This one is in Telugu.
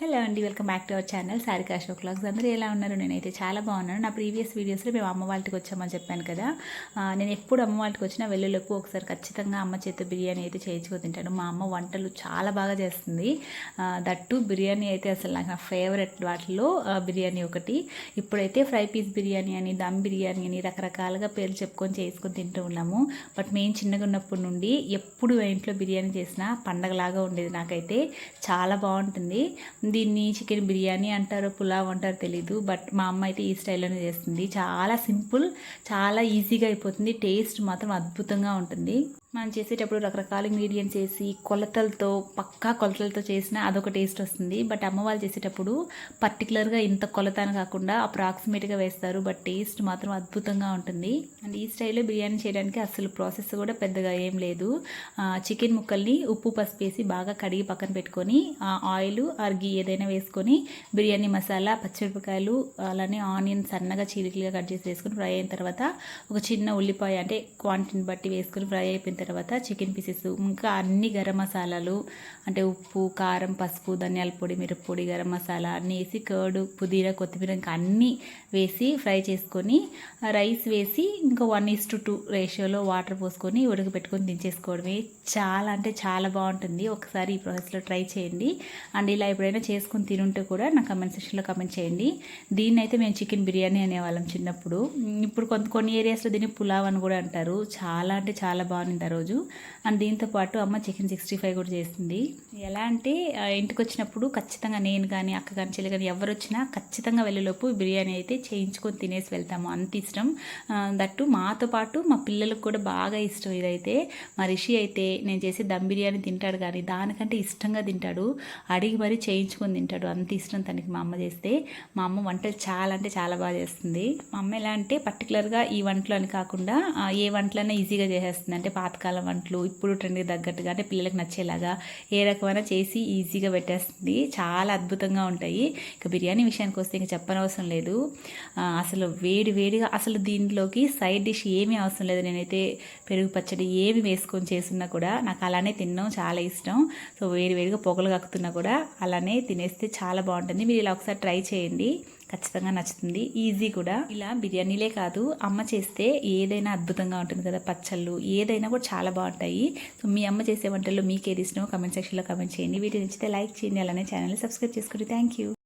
హలో అండి welcome back to our channel Sarika Ashok clocks అందరూ ఎలా ఉన్నారు? నేనైతే చాలా బాగున్నాను. నా ప్రీవియస్ వీడియోస్లో మేము అమ్మ వాళ్ళకి వచ్చామని చెప్పాను కదా. నేను ఎప్పుడు అమ్మ వాళ్ళకి వచ్చినా వెల్లులకు ఒకసారి ఖచ్చితంగా అమ్మ చేత బిర్యానీ అయితే చేయించుకొని తింటాను. మా అమ్మ వంటలు చాలా బాగా చేస్తుంది. దట్టు బిర్యానీ అయితే అసలు నాకు నా ఫేవరెట్ వాటిలో బిర్యానీ ఒకటి. ఇప్పుడైతే ఫ్రై పీస్ బిర్యానీ అని దమ్ బిర్యానీ అని రకరకాలుగా పేర్లు చెప్పుకొని చేసుకొని తింటూ ఉన్నాము. బట్ మేము చిన్నగా ఉన్నప్పటి నుండి ఎప్పుడు ఇంట్లో బిర్యానీ చేసినా పండగలాగా ఉండేది నాకైతే. చాలా బాగుంటుంది. దీన్ని చికెన్ బిర్యానీ అంటారో పులావ్ అంటారో తెలీదు బట్ మా అమ్మ అయితే ఈ స్టైల్లోనే చేస్తుంది. చాలా సింపుల్ చాలా ఈజీగా అయిపోతుంది. టేస్ట్ మాత్రం అద్భుతంగా ఉంటుంది. మనం చేసేటప్పుడు రకరకాల ఇంగ్రీడియంట్స్ వేసి కొలతలతో పక్కా కొలతలతో చేసినా అదొక టేస్ట్ వస్తుంది. బట్ అమ్మ వాళ్ళు చేసేటప్పుడు పర్టికులర్గా ఇంత కొలత అని కాకుండా అప్రాక్సిమేట్గా వేస్తారు. బట్ టేస్ట్ మాత్రం అద్భుతంగా ఉంటుంది. అండ్ ఈ స్టైల్లో బిర్యానీ చేయడానికి అసలు ప్రాసెస్ కూడా పెద్దగా ఏం లేదు. చికెన్ ముక్కల్ని ఉప్పు పసుపు వేసి బాగా కడిగి పక్కన పెట్టుకొని ఆయిల్ ఆర్ గీ ఏదైనా వేసుకొని బిర్యానీ మసాలా పచ్చిమిరపకాయలు అలానే ఆనియన్ సన్నగా చీలికలుగా కట్ చేసి వేసుకొని ఫ్రై అయిన తర్వాత ఒక చిన్న ఉల్లిపాయ అంటే క్వాంటిటీని బట్టి వేసుకొని ఫ్రై అయిపోయిన తర్వాత చికెన్ పీసెస్ ఇంకా అన్ని గరం మసాలాలు అంటే ఉప్పు కారం పసుపు ధనియాల పొడి మిరప్పొడి గరం మసాలా అన్నీ వేసి కర్డ్ పుదీనా కొత్తిమీర ఇంకా అన్నీ వేసి ఫ్రై చేసుకొని రైస్ వేసి ఇంకా వన్ ఈస్ టు టూ రేషియోలో వాటర్ పోసుకొని ఉడకబెట్టుకొని దించేసుకోవడమే చాలా అంటే చాలా బాగుంటుంది. ఒకసారి ఈ ప్రాసెస్లో ట్రై చేయండి. అండ్ ఇలా ఎప్పుడైనా చేసుకొని తినుంటే కూడా నా కమెంట్ సెక్షన్లో కమెంట్ చేయండి. దీన్ని అయితే మేము చికెన్ బిర్యానీ అనేవాళ్ళం చిన్నప్పుడు. ఇప్పుడు కొంత కొన్ని ఏరియాస్లో దీన్ని పులావ్ అని కూడా అంటారు. చాలా అంటే చాలా బాగుంది ఆ రోజు. అండ్ దీంతో పాటు అమ్మ చికెన్ సిక్స్టీ ఫైవ్ కూడా చేస్తుంది ఎలా అంటే ఇంటికి వచ్చినప్పుడు ఖచ్చితంగా నేను కానీ అక్క కానీ చెల్లి కానీ ఎవరు వచ్చినా ఖచ్చితంగా వెళ్ళేలోపు బిర్యానీ అయితే చేయించుకొని తినేసి వెళ్తాము. అంత ఇష్టం. దట్టు మాతో పాటు మా పిల్లలకు కూడా బాగా ఇష్టం ఇదైతే. మా రిషి అయితే నేను చేసే దమ్ బిర్యానీ తింటాడు కానీ దానికంటే ఇష్టంగా తింటాడు. అడిగి మరీ చేయించుకొని తింటాడు. అంత ఇష్టం తనకి మా అమ్మ చేస్తే. మా అమ్మ వంటలు చాలా అంటే చాలా బాగా చేస్తుంది. మా అమ్మ ఎలా అంటే పర్టికులర్గా ఈ వంటలు అని కాకుండా ఏ వంటలైనా ఈజీగా చేసేస్తుంది. అంటే పాతకాల వంటలు ఇప్పుడు ట్రెండ్కి తగ్గట్టుగా అంటే పిల్లలకు నచ్చేలాగా ఏ రకమైన చేసి ఈజీగా పెట్టేస్తుంది. చాలా అద్భుతంగా ఉంటాయి. ఇక బిర్యానీ విషయానికి వస్తే ఇంకా చెప్పనవసరం లేదు. అసలు వేడి వేడిగా అసలు దీంట్లోకి సైడ్ డిష్ ఏమీ అవసరం లేదు. నేనైతే పెరుగు పచ్చడి ఏమి వేసుకొని చేస్తున్నా కూడా నాకు అలానే తినడం చాలా ఇష్టం. సో వేడి వేడిగా పొగలు కక్కుతున్నా కూడా అలానే తినేస్తే చాలా బాగుంటుంది. మీరు ఇలా ఒకసారి ట్రై చేయండి. ఖచ్చితంగా నచ్చుతుంది. ఈజీ కూడా. ఇలా బిర్యానీలే కాదు అమ్మ చేస్తే ఏదైనా అద్భుతంగా ఉంటుంది కదా పచ్చళ్ళు ఏదైనా కూడా చాలా బాగుంటాయి. సో మీ అమ్మ చేసే వంటల్లో మీకు ఏది ఇష్టమో కమెంట్ సెక్షన్లో కమెంట్ చేయండి. వీటిని నచ్చితే లైక్ చేయండి. అలానే ఛానల్ సబ్స్క్రైబ్ చేసుకోండి థ్యాంక్ యూ